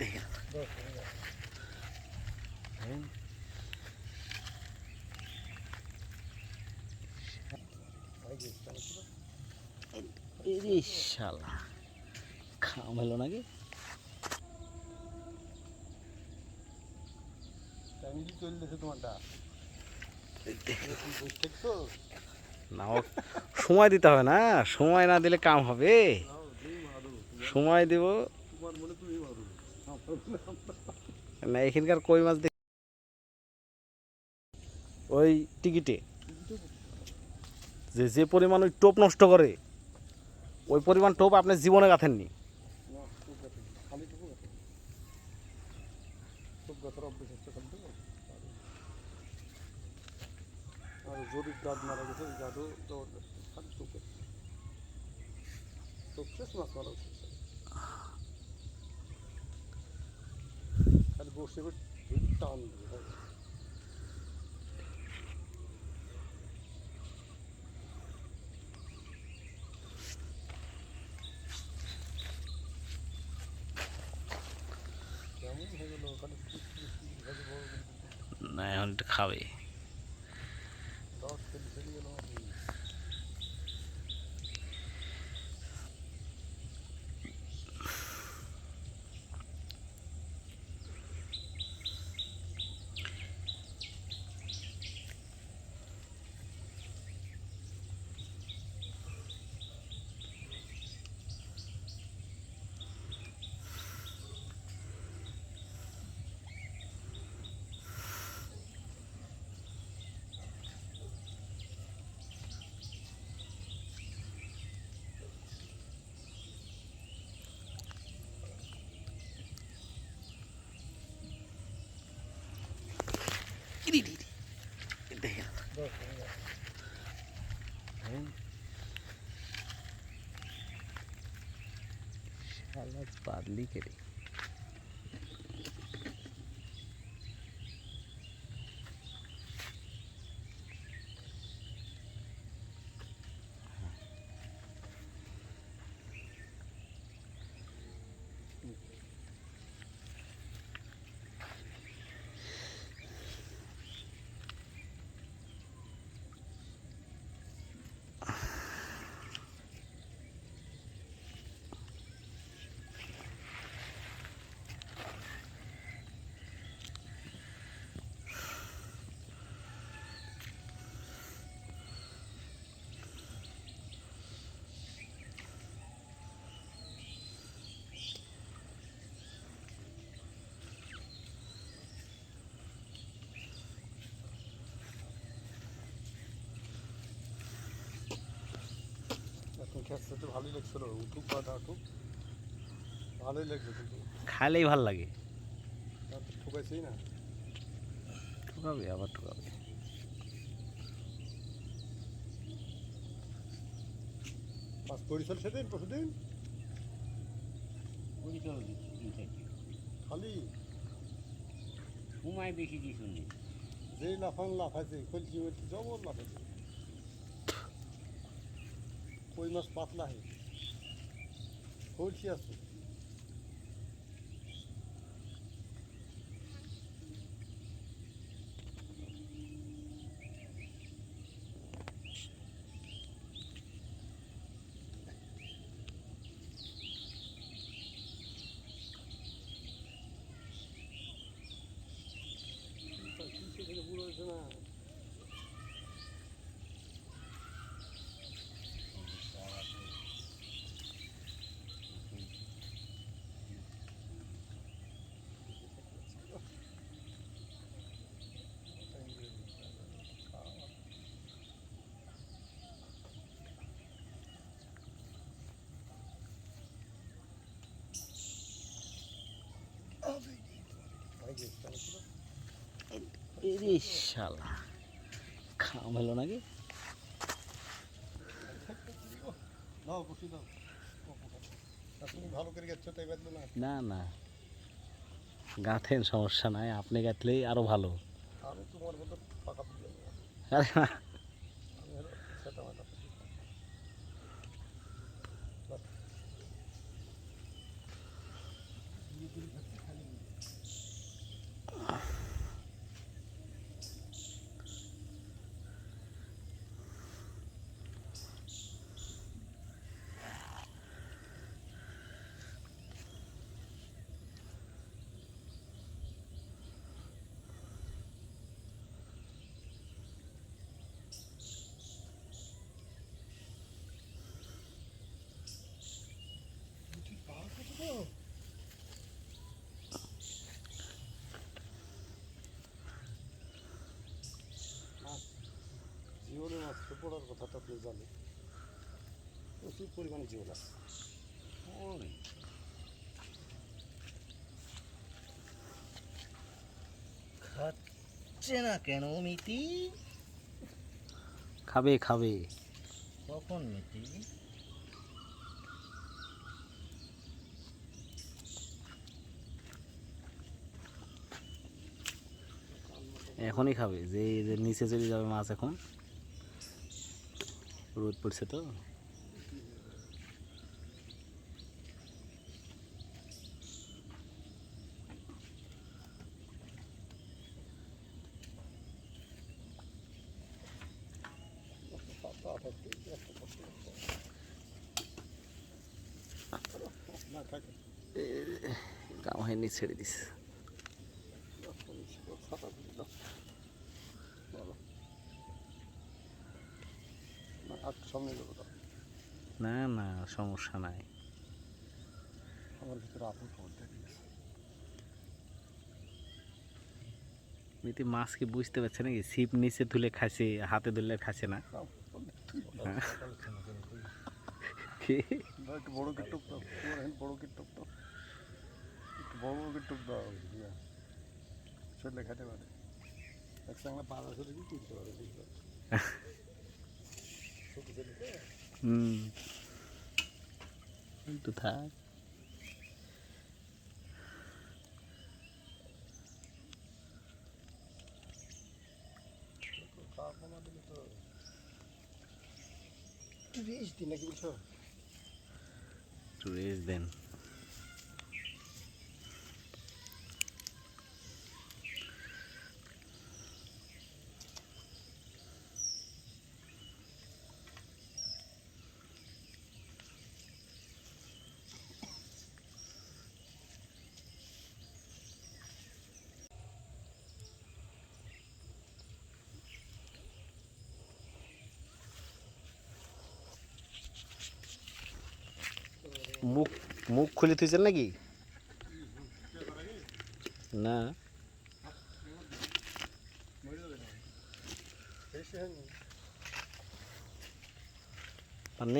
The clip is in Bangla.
দেখেন। হলো নাকি? না সময় দিতে হবে না, সময় না দিলে কাম হবে। সময় দেব তোমার মনে তুমি মারো না এখানকার কই মাছ দেখ? ওই টিকিটে। যে যে পরিমাণ ওই টোপ নষ্ট করে ওই পরিমাণ টোপ আপনি জীবনে গাঁথেননি। আর যদি গাছ মারা গেছে গাছও জবরদস্ত খালি টুকে টুক শেষ মাছ মারা উচিত। খালি বসে বসে টান দিয়ে কেমন হয়ে গেল খালি কুচি কুচি ভাবে বড় বড় না এখন একটু খাবে ইরি, ইরি, ইরি। দেখেন দশ খেতে ভালোই লাগছিল উঠুক বা ডাকুক ভালোই লাগছে কিন্তু। খাইলেই ভালো লাগে। তার তো ঠুকাইছি না। ঠুকাবে আবার ঠুকাবে। মাছ পরিচল সেদিন পরশুদিন খালি? সময় বেশি শুনি যেই লাফান লাফাইছে কলচি মলচি জবর লাফাইছে। কই মাছ পাতলা হে কলচি আছে শালা খাম হলো নাকি? না? না গাঁথেন সমস্যা নাই আপনি গাঁথলেই আরও ভালো। আরে তোমার মতো পাকা দিলাম না। আরে পড়ার কথা তো আপনি জানেন। প্রচুর পরিমাণে জল আছে। খাচ্ছে না কেন মিতি? খাবে খাবে। কখন মিতি? এখনই খাবে যে যে নিচে চলে যাবে মাছ এখন। রোদ পড়ছে তো? কাম হয়নি ছেড়ে দিস। আর সামনে যাব না না সমস্যা নাই। আমার ভিতরে আপন খবর দেখে মাছ কি বুঝতে পারছে নাকি? ছিপ নিচে তুলে খাসে হাতে ধরলে খাসে না? কি? বড় কি টুক বড় কি টুক একটু বড় কি টুক দাও শরীরে খেতে একসঙ্গে কি পারে বুঝতে পারছ? ছোট ছেলে তো, হুম একটু থাক রেস্ট দিন নাকি বলছো একটু রেস্ট দেন মুখ মুখ খুলে তুইছেন নাকি? না। নেই